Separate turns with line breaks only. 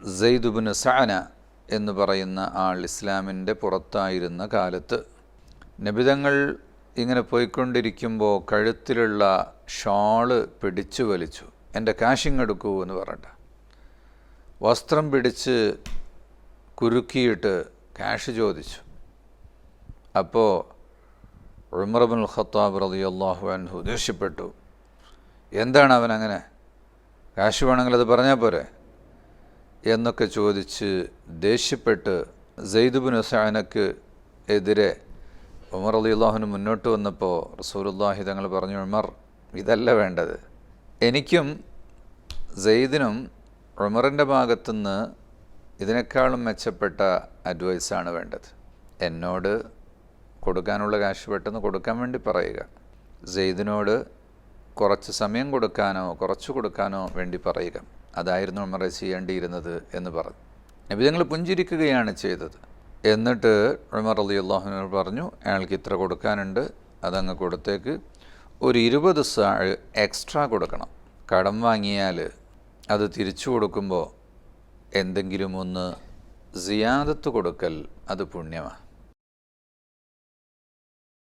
സെയ്ദുബിന് സഅന എന്ന് പറയുന്ന ആൾ ഇസ്ലാമിന്റെ പുറത്തായിരുന്ന കാലത്ത് നബിതങ്ങൾ ഇങ്ങനെ പോയിക്കൊണ്ടിരിക്കുമ്പോൾ കഴുത്തിലുള്ള ഷാൾ പിടിച്ചു വലിച്ചു. എന്റെ കാശിങ് എടുക്കൂ എന്ന് പറഞ്ഞിട്ട് വസ്ത്രം പിടിച്ച് കുരുക്കിയിട്ട് കാഷ് ചോദിച്ചു. അപ്പോൾ ഉമർബുൽ ഖത്താബ് റതി അള്ളാഹു അൻഹു ദേഷ്യപ്പെട്ടു. എന്താണ് അവൻ അങ്ങനെ കാശ് വേണമെങ്കിൽ അത് പറഞ്ഞാൽ പോരെ? എന്നൊക്കെ ചോദിച്ച് ദേഷ്യപ്പെട്ട് സെയ്ദുബിൻ ഹുസൈനക്ക് എതിരെ ഉമർ അലി അള്ളാഹുന് മുന്നോട്ട് വന്നപ്പോൾ റസൂലുല്ലാഹി തങ്ങൾ പറഞ്ഞു ഉമർ ഇതല്ല വേണ്ടത്. എനിക്കും സെയ്ദിനും ഉമറിന്റെ ഭാഗത്തുനിന്ന് ഇതിനേക്കാളും മെച്ചപ്പെട്ട അഡ്വൈസാണ് വേണ്ടത്. എന്നോട് കൊടുക്കാനുള്ള കാശ് പെട്ടെന്ന് കൊടുക്കാൻ വേണ്ടി പറയുക. സെയ്ദിനോട് കുറച്ച് സമയം കൊടുക്കാനോ കുറച്ച് കൊടുക്കാനോ വേണ്ടി പറയുക. അതായിരുന്നു ഉമർ ചെയ്യേണ്ടിയിരുന്നത് എന്ന് പറഞ്ഞു നബി ഞങ്ങൾ പുഞ്ചിരിക്കുകയാണ് ചെയ്തത്. എന്നിട്ട് ഉമർ അലി അള്ളാഹുനോട് പറഞ്ഞു അയാൾക്ക് ഇത്ര കൊടുക്കാനുണ്ട് അതങ്ങ് കൊടുത്തേക്ക്. ഒരു ഇരുപത് സാഴ് എക്സ്ട്രാ കൊടുക്കണം. കടം വാങ്ങിയാൽ അത് തിരിച്ചു കൊടുക്കുമ്പോൾ എന്തെങ്കിലും ഒന്ന് സിയാദത്ത് കൊടുക്കൽ അത് പുണ്യമാണ്